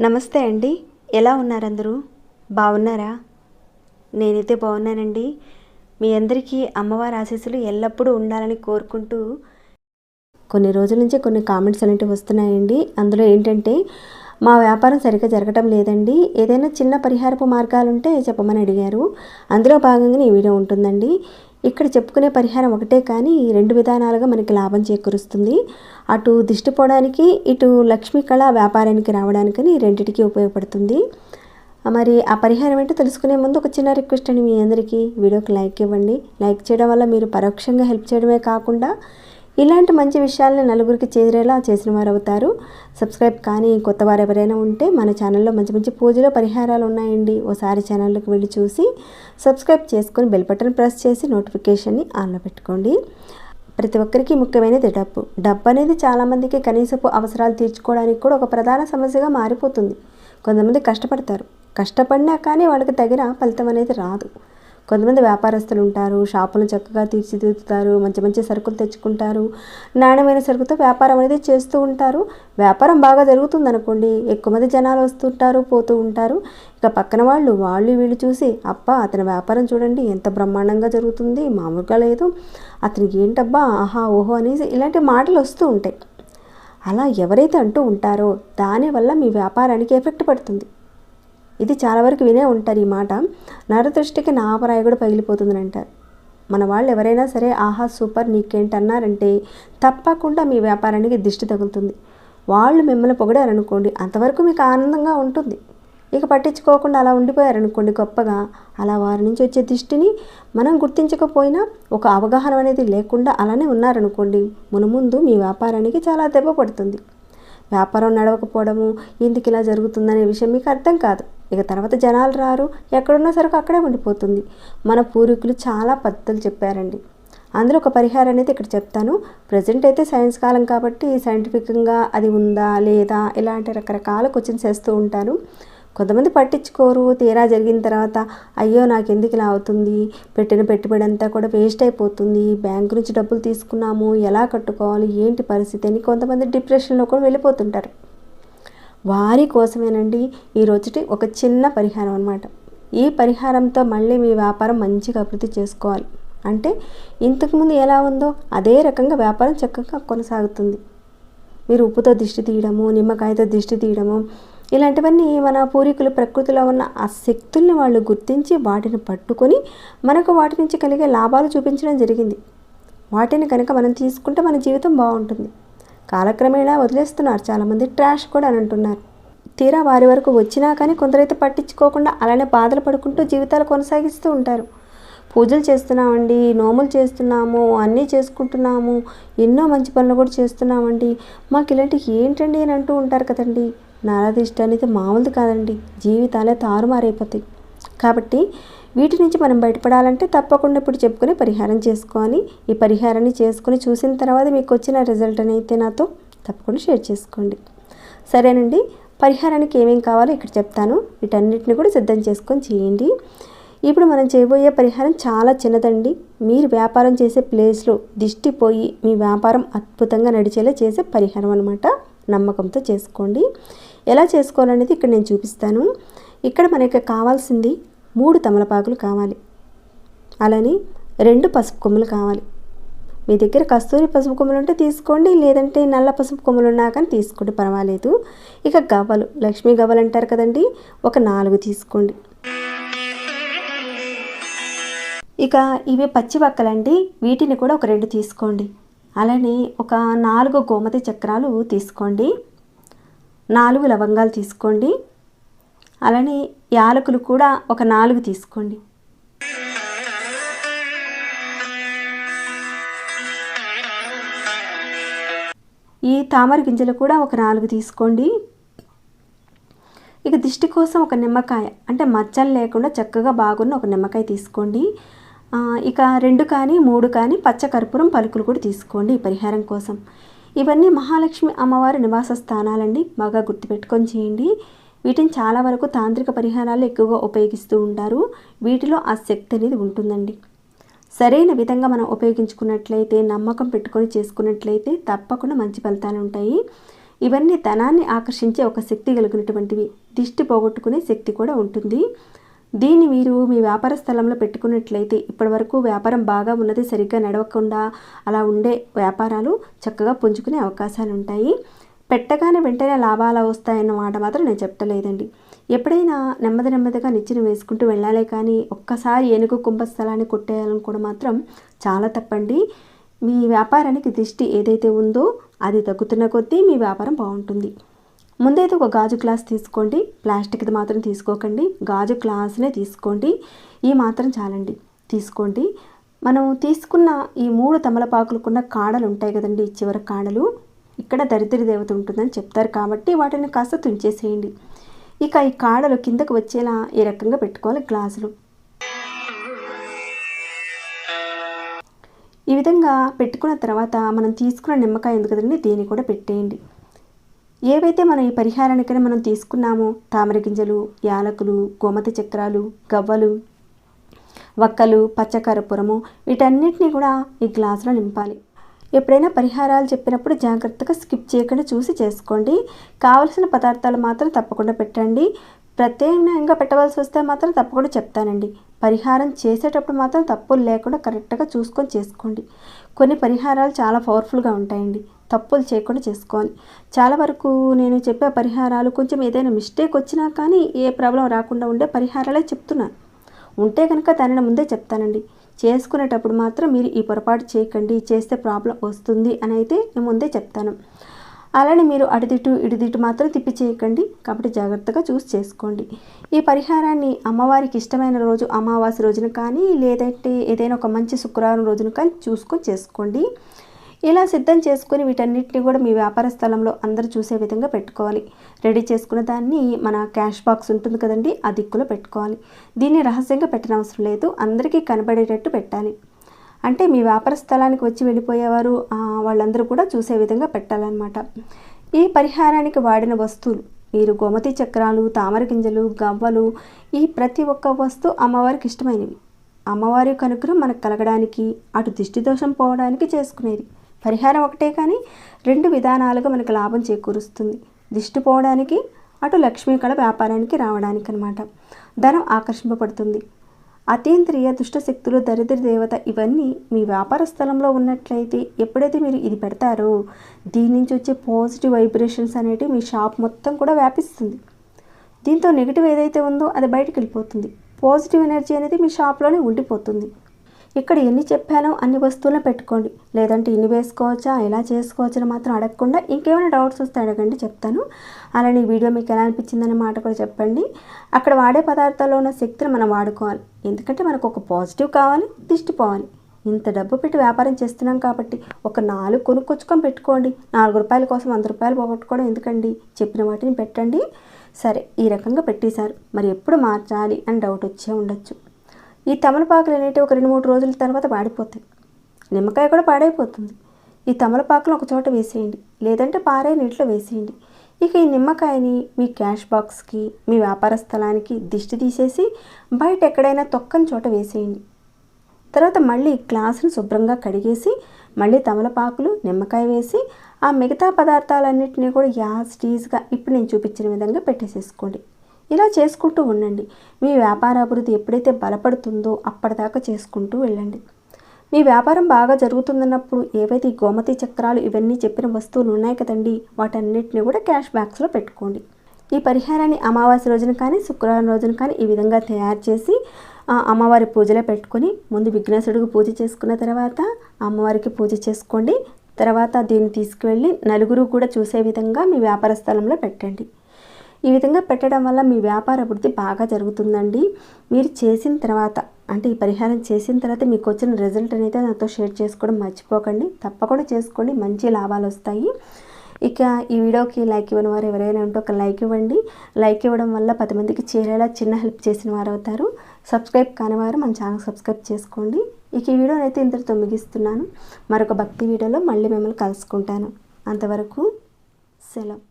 నమస్తే అండి. ఎలా ఉన్నారు అందరూ బాగున్నారా? నేనైతే బాగున్నానండి. మీ అందరికీ అమ్మవారి ఆశీస్సులు ఎల్లప్పుడూ ఉండాలని కోరుకుంటూ కొన్ని రోజుల నుంచి కొన్ని కామెంట్స్ అనేవి వస్తున్నాయండి. అందులో ఏంటంటే మా వ్యాపారం సరిగ్గా జరగటం లేదండి. ఏదైనా చిన్న పరిహారపు మార్గాలు ఉంటే చెప్పమని అడిగారు. అందులో భాగంగానే ఈ వీడియో ఉంటుందండి. ఇక్కడ చెప్పుకునే పరిహారం ఒకటే కానీ రెండు విధానాలుగా మనకి లాభం చేకూరుస్తుంది. అటు దిష్టిపోవడానికి ఇటు లక్ష్మీ కళ వ్యాపారానికి రావడానికని రెండిటికి ఉపయోగపడుతుంది. మరి ఆ పరిహారం ఏంటో తెలుసుకునే ముందు ఒక చిన్న రిక్వెస్ట్ అండి మీ అందరికీ. వీడియోకి లైక్ ఇవ్వండి. లైక్ చేయడం వల్ల మీరు పరోక్షంగా హెల్ప్ చేయడమే కాకుండా ఇలాంటి మంచి విషయాలను నలుగురికి చేరేలా చేసిన వారు అవుతారు సబ్స్క్రైబ్ కానీ కొత్త వారు ఎవరైనా ఉంటే మన ఛానల్లో మంచి మంచి పూజలు పరిహారాలు ఉన్నాయండి. ఓసారి ఛానల్కి వెళ్ళి చూసి సబ్స్క్రైబ్ చేసుకొని బెల్ బటన్ ప్రెస్ చేసి నోటిఫికేషన్ని ఆన్లో పెట్టుకోండి. ప్రతి ఒక్కరికి ముఖ్యమైనది డబ్బు. డబ్బు అనేది చాలామందికి కనీసపు అవసరాలు తీర్చుకోవడానికి కూడా ఒక ప్రధాన సమస్యగా మారిపోతుంది. కొంతమంది కష్టపడతారు. కష్టపడినా కానీ వాళ్ళకి తగిన ఫలితం అనేది రాదు. కొంతమంది వ్యాపారస్తులు ఉంటారు షాపులు చక్కగా తీర్చిదిద్దుతారు మంచి మంచి సరుకులు తెచ్చుకుంటారు నాణ్యమైన సరుకుతో వ్యాపారం అనేది చేస్తూ ఉంటారు. వ్యాపారం బాగా జరుగుతుంది అనుకోండి ఎక్కువ మంది జనాలు వస్తుంటారు పోతూ ఉంటారు. ఇక పక్కన వాళ్ళు వాళ్ళు వీళ్ళు చూసి అప్ప అతని వ్యాపారం చూడండి ఎంత బ్రహ్మాండంగా జరుగుతుంది మామూలుగా లేదు. అతనికి ఏంటబ్బా ఆహా ఓహో అనేసి ఇలాంటి మాటలు వస్తూ ఉంటాయి. అలా ఎవరైతే అంటూ ఉంటారో దానివల్ల మీ వ్యాపారానికి ఎఫెక్ట్ పడుతుంది. ఇది చాలా వరకు వినే ఉంటారు ఈ మాట. నరదృష్టికి నాపరాయి కూడా పగిలిపోతుందని అంటారు మన వాళ్ళు ఎవరైనా సరే ఆహా సూపర్ నీకేంటన్నారంటే తప్పకుండా మీ వ్యాపారానికి దిష్టి తగులుతుంది. వాళ్ళు మిమ్మల్ని పొగిడారనుకోండి అంతవరకు మీకు ఆనందంగా ఉంటుంది. ఇక పట్టించుకోకుండా అలా ఉండిపోయారనుకోండి గొప్పగా అలా వారి నుంచి వచ్చే దిష్టిని మనం గుర్తించకపోయినా ఒక అవగాహన అనేది లేకుండా అలానే ఉన్నారనుకోండి మునుముందు మీ వ్యాపారానికి చాలా దెబ్బ పడుతుంది. వ్యాపారం నడవకపోవడము ఎందుకు ఇలా జరుగుతుందనే విషయం మీకు అర్థం కాదు. ఇక తర్వాత జనాలు రారు. ఎక్కడున్నా సరుకు అక్కడే ఉండిపోతుంది. మన పూర్వీకులు చాలా పద్ధతులు చెప్పారండి. అందులో ఒక పరిహారం అనేది ఇక్కడ చెప్తాను. ప్రజెంట్ అయితే సైన్స్ కాలం కాబట్టి సైంటిఫిక్గా అది ఉందా లేదా ఇలాంటి రకరకాల క్వశ్చన్స్ వేస్తూ ఉంటాను కొంతమంది పట్టించుకోరు. తీరా జరిగిన తర్వాత అయ్యో నాకు ఎందుకు ఇలా అవుతుంది? పెట్టిన పెట్టుబడి అంతా కూడా వేస్ట్ అయిపోతుంది. బ్యాంకు నుంచి డబ్బులు తీసుకున్నాము. ఎలా కట్టుకోవాలి? ఏంటి పరిస్థితి అని కొంతమంది డిప్రెషన్లో కూడా వెళ్ళిపోతుంటారు. వారి కోసమేనండి ఈ రోజుటి ఒక చిన్న పరిహారం అనమాట ఈ పరిహారంతో మళ్ళీ మీ వ్యాపారం మంచిగా అభివృద్ధి చేసుకోవాలి. అంటే ఇంతకుముందు ఎలా ఉందో అదే రకంగా వ్యాపారం చక్కగా కొనసాగుతుంది. మీరు ఉప్పుతో దిష్టి తీయడము నిమ్మకాయతో దిష్టి తీయడము ఇలాంటివన్నీ మన పూర్వీకులు ప్రకృతిలో ఉన్న ఆ శక్తుల్ని వాళ్ళు గుర్తించి వాటిని పట్టుకొని మనకు వాటి నుంచి కలిగే లాభాలు చూపించడం జరిగింది. వాటిని కనుక మనం తీసుకుంటే మన జీవితం బాగుంటుంది. కాలక్రమేణా వదిలేస్తున్నారు. చాలామంది ట్రాష్ కూడా అని అంటున్నారు. తీరా వారి వరకు వచ్చినా కానీ కొందరైతే పట్టించుకోకుండా అలానే బాధలు పడుకుంటూ జీవితాలు కొనసాగిస్తూ ఉంటారు. పూజలు చేస్తున్నామండి నోములు చేస్తున్నాము అన్నీ చేసుకుంటున్నాము ఎన్నో మంచి పనులు కూడా చేస్తున్నామండి. మాకు ఇలాంటివి ఏంటండి అని అంటూ ఉంటారు కదండి. నారాధిష్ట అనేది మామూలుది కాదండి. జీవితాలే తారుమారైపోతాయి. కాబట్టి వీటి నుంచి మనం బయటపడాలంటే తప్పకుండా ఇప్పుడు చెప్పుకుని పరిహారం చేసుకోవాలి ఈ పరిహారాన్ని చేసుకుని చూసిన తర్వాత మీకు వచ్చిన రిజల్ట్ అయితే నాతో తప్పకుండా షేర్ చేసుకోండి. సరేనండి పరిహారానికి ఏమేమి కావాలో ఇక్కడ చెప్తాను. వీటన్నిటిని కూడా సిద్ధం చేసుకొని చేయండి. ఇప్పుడు మనం చేయబోయే పరిహారం చాలా చిన్నదండి. మీరు వ్యాపారం చేసే ప్లేస్లో దిష్టి పోయి మీ వ్యాపారం అద్భుతంగా నడిచేలా చేసే పరిహారం అనమాట నమ్మకంతో చేసుకోండి. ఎలా చేసుకోవాలనేది ఇక్కడ నేను చూపిస్తాను. ఇక్కడ మనకి కావాల్సింది మూడు తమలపాకులు కావాలి. అలానే రెండు పసుపు కొమ్ములు కావాలి. మీ దగ్గర కస్తూరి పసుపు కొమ్ములు ఉంటే తీసుకోండి లేదంటే నల్ల పసుపు కొమ్ములు ఉన్నా కానీ తీసుకోండి పర్వాలేదు. ఇక గవ్వలు లక్ష్మీ గవ్వలు అంటారు కదండి ఒక నాలుగు తీసుకోండి. ఇక ఇవి పచ్చివక్కలండి వీటిని కూడా ఒక రెండు తీసుకోండి. అలానే ఒక నాలుగు గోమతి చక్రాలు తీసుకోండి. నాలుగు లవంగాలు తీసుకోండి. అలానే యాలకులు కూడా ఒక నాలుగు తీసుకోండి. ఈ తామర గింజలు కూడా ఒక నాలుగు తీసుకోండి. ఇక దిష్టి కోసం ఒక నిమ్మకాయ అంటే మచ్చలు లేకుండా చక్కగా బాగున్న ఒక నిమ్మకాయ తీసుకోండి. ఇక రెండు కానీ మూడు కానీ పచ్చకర్పూరం పలుకులు కూడా తీసుకోండి ఈ పరిహారం కోసం. ఇవన్నీ మహాలక్ష్మి అమ్మవారి నివాస స్థానాలండి. బాగా గుర్తుపెట్టుకొని చేయండి. వీటిని చాలా వరకు తాంత్రిక పరిహారాలు ఎక్కువగా ఉపయోగిస్తూ ఉంటారు. వీటిలో ఆ శక్తి అనేది ఉంటుందండి. సరైన విధంగా మనం ఉపయోగించుకున్నట్లయితే నమ్మకం పెట్టుకొని చేసుకున్నట్లయితే తప్పకుండా మంచి ఫలితాలు ఉంటాయి. ఇవన్నీ ధనాన్ని ఆకర్షించే ఒక శక్తి కలిగినటువంటివి. దిష్టి పోగొట్టుకునే శక్తి కూడా ఉంటుంది. దీన్ని మీరు మీ వ్యాపార స్థలంలో పెట్టుకున్నట్లయితే ఇప్పటివరకు వ్యాపారం బాగా ఉన్నది సరిగ్గా నడవకుండా అలా ఉండే వ్యాపారాలు చక్కగా పుంజుకునే అవకాశాలు ఉంటాయి. పెట్టగానే వెంటనే లాభాలు వస్తాయన్న మాట మాత్రం నేను చెప్పలేదండి. ఎప్పుడైనా నెమ్మది నెమ్మదిగా నిచ్చెన వేసుకుంటూ వెళ్ళాలి కానీ ఒక్కసారి ఏనుగు కుంభస్థలాన్ని కొట్టేయాలనుకోవడం మాత్రం చాలా తప్పండి. మీ వ్యాపారానికి దిష్టి ఏదైతే ఉందో అది తగ్గుతున్న కొద్దీ మీ వ్యాపారం బాగుంటుంది. ముందైతే ఒక గాజు గ్లాస్ తీసుకోండి. ప్లాస్టిక్ది మాత్రం తీసుకోకండి. గాజు గ్లాసునే తీసుకోండి. ఈ మాత్రం చాలండి. తీసుకోండి. మనం తీసుకున్న ఈ మూడు తమలపాకులకున్న కాడలు ఉంటాయి కదండి చివరి కాడలు. ఇక్కడ దరిద్ర దేవత ఉంటుందని చెప్తారు కాబట్టి వాటిని కాస్త తుంచేసేయండి. ఇక ఈ కాడలు కిందకు వచ్చేలా ఈ రకంగా పెట్టుకోవాలి గ్లాసులు. ఈ విధంగా పెట్టుకున్న తర్వాత మనం తీసుకున్న నిమ్మకాయ ఎందుకు కదండి? దీన్ని కూడా పెట్టేయండి. ఏవైతే మనం ఈ పరిహారానికైనా మనం తీసుకున్నామో తామర గింజలు యాలకులు గోమతి చక్రాలు గవ్వలు వక్కలు పచ్చకరపురము వీటన్నిటిని కూడా ఈ గ్లాసులో నింపాలి. ఎప్పుడైనా పరిహారాలు చెప్పినప్పుడు జాగ్రత్తగా స్కిప్ చేయకుండా చూసి చేసుకోండి. కావలసిన పదార్థాలు మాత్రం తప్పకుండా పెట్టండి. ప్రత్యేకంగా పెట్టవలసి వస్తే మాత్రం తప్పకుండా చెప్తానండి. పరిహారం చేసేటప్పుడు మాత్రం తప్పులు లేకుండా కరెక్ట్గా చూసుకొని చేసుకోండి. కొన్ని పరిహారాలు చాలా పవర్ఫుల్గా ఉంటాయండి. తప్పులు చేయకుండా చేసుకోవాలి. చాలా వరకు నేను చెప్పే పరిహారాలు కొంచెం ఏదైనా మిస్టేక్ వచ్చినా కానీ ఏ ప్రాబ్లం రాకుండా ఉండే పరిహారాలే చెప్తున్నాను. ఉంటే కనుక దానిని ముందే చెప్తానండి. చేసుకునేటప్పుడు మాత్రం మీరు ఈ పొరపాటు చేయకండి చేస్తే ప్రాబ్లం వస్తుంది అని అయితే నేను ముందే చెప్తాను. అలానే మీరు అటుదిటు ఇటుదిటు మాత్రం తిప్పి చేయకండి. కాబట్టి జాగ్రత్తగా చూసి చేసుకోండి. ఈ పరిహారాన్ని అమ్మవారికి ఇష్టమైన రోజు అమావాస్య రోజున కానీ లేదంటే ఏదైనా ఒక మంచి శుక్రవారం రోజున కానీ చూసుకొని చేసుకోండి. ఇలా సిద్ధం చేసుకుని వీటన్నిటిని కూడా మీ వ్యాపార స్థలంలో అందరూ చూసే విధంగా పెట్టుకోవాలి. రెడీ చేసుకున్న దాన్ని మన క్యాష్ బాక్స్ ఉంటుంది కదండి ఆ దిక్కులో పెట్టుకోవాలి. దీన్ని రహస్యంగా పెట్టనవసరం లేదు అందరికీ కనబడేటట్టు పెట్టాలి. అంటే మీ వ్యాపార స్థలానికి వచ్చి వెళ్ళిపోయేవారు వాళ్ళందరూ కూడా చూసే విధంగా పెట్టాలన్నమాట. ఈ పరిహారానికి వాడిన వస్తువులు మీరు గోమతి చక్రాలు తామర గింజలు గవ్వలు ఈ ప్రతి ఒక్క వస్తువు అమ్మవారికి ఇష్టమైనవి. అమ్మవారి కనుగ్రహం మనకు కలగడానికి అటు దిష్టి దోషం పోవడానికి చేసుకునేది. పరిహారం ఒకటే కానీ రెండు విధానాలుగా మనకు లాభం చేకూరుస్తుంది. దిష్టి పోవడానికి అటు లక్ష్మీ కళ వ్యాపారానికి రావడానికి అనమాట ధనం ఆకర్షింపబడుతుంది. అతీంద్రియ దుష్టశక్తులు దరిద్ర దేవత ఇవన్నీ మీ వ్యాపార స్థలంలో ఉన్నట్లయితే ఎప్పుడైతే మీరు ఇది పెడతారో దీని నుంచి వచ్చే పాజిటివ్ వైబ్రేషన్స్ అనేటివి మీ షాప్ మొత్తం కూడా వ్యాపిస్తుంది. దీంతో నెగిటివ్ ఏదైతే ఉందో అది బయటకు వెళ్ళిపోతుంది. పాజిటివ్ ఎనర్జీ అనేది మీ షాప్లోనే ఉండిపోతుంది. ఇక్కడ ఎన్ని చెప్పానో అన్ని వస్తువులను పెట్టుకోండి. లేదంటే ఇన్ని వేసుకోవచ్చా ఎలా చేసుకోవచ్చని మాత్రం అడగకుండా ఇంకేమైనా డౌట్స్ వస్తే అడగండి చెప్తాను. అలానే ఈ వీడియో మీకు ఎలా అనిపించిందనే మాట కూడా చెప్పండి. అక్కడ వాడే పదార్థాల్లో ఉన్న శక్తిని మనం వాడుకోవాలి. ఎందుకంటే మనకు ఒక పాజిటివ్ కావాలి దిష్టి పోవాలి. ఇంత డబ్బు పెట్టి వ్యాపారం చేస్తున్నాం కాబట్టి ఒక నాలుగు కొనుక్కొచ్చుకొని పెట్టుకోండి. నాలుగు రూపాయల కోసం వంద రూపాయలు పోగొట్టుకోవడం ఎందుకండి? చెప్పిన వాటిని పెట్టండి. సరే ఈ రకంగా పెట్టేశారు. మరి ఎప్పుడు మార్చాలి అని డౌట్ వచ్చే ఉండొచ్చు. ఈ తమలపాకులు అనేటివి ఒక రెండు మూడు రోజుల తర్వాత వాడిపోతాయి నిమ్మకాయ కూడా పాడైపోతుంది. ఈ తమలపాకులు ఒక చోట వేసేయండి. లేదంటే పారే నీటిలో వేసేయండి. ఇక ఈ నిమ్మకాయని మీ క్యాష్ బాక్స్కి మీ వ్యాపార స్థలానికి దిష్టి తీసేసి బయట ఎక్కడైనా తొక్కని చోట వేసేయండి. తర్వాత మళ్ళీ గ్లాసును శుభ్రంగా కడిగేసి మళ్ళీ తమలపాకులు నిమ్మకాయ వేసి ఆ మిగతా పదార్థాలన్నింటినీ కూడా యాస్టీజ్గా ఇప్పుడు నేను చూపించిన విధంగా పెట్టేసేసుకోండి. ఇలా చేసుకుంటూ ఉండండి. మీ వ్యాపార అభివృద్ధి ఎప్పుడైతే బలపడుతుందో అప్పటిదాకా చేసుకుంటూ వెళ్ళండి. మీ వ్యాపారం బాగా జరుగుతుందన్నప్పుడు ఏవైతే గోమతి చక్రాలు ఇవన్నీ చెప్పిన వస్తువులు ఉన్నాయి కదండి వాటన్నిటిని కూడా క్యాష్ బ్యాక్స్లో పెట్టుకోండి. ఈ పరిహారాన్ని అమావాస్య రోజున కానీ శుక్రవారం రోజున కానీ ఈ విధంగా తయారు చేసి అమ్మవారి పూజలో పెట్టుకొని ముందు విఘ్నేశ్వరుడికి పూజ చేసుకున్న తర్వాత అమ్మవారికి పూజ చేసుకోండి. తర్వాత దీన్ని తీసుకువెళ్ళి నలుగురు కూడా చూసే విధంగా మీ వ్యాపార స్థలంలో పెట్టండి. ఈ విధంగా పెట్టడం వల్ల మీ వ్యాపార అభివృద్ధి బాగా జరుగుతుందండి. మీరు చేసిన తర్వాత అంటే ఈ పరిహారం చేసిన తర్వాత మీకు వచ్చిన రిజల్ట్ అనేది నాతో షేర్ చేసుకోవడం మర్చిపోకండి. తప్పకుండా చేసుకోండి. మంచి లాభాలు వస్తాయి. ఇక ఈ వీడియోకి లైక్ ఇవ్వని వారు ఎవరైనా ఉంటే ఒక లైక్ ఇవ్వండి. లైక్ ఇవ్వడం వల్ల పది మందికి చేరేలా చిన్న హెల్ప్ చేసిన వారు అవుతారు. సబ్స్క్రైబ్ కాని వారు మన ఛానల్ సబ్స్క్రైబ్ చేసుకోండి. ఇక ఈ వీడియోని అయితే ఇంతటితో ముగిస్తున్నాను. మరొక భక్తి వీడియోలో మళ్ళీ మిమ్మల్ని కలుసుకుంటాను. అంతవరకు సెలవు.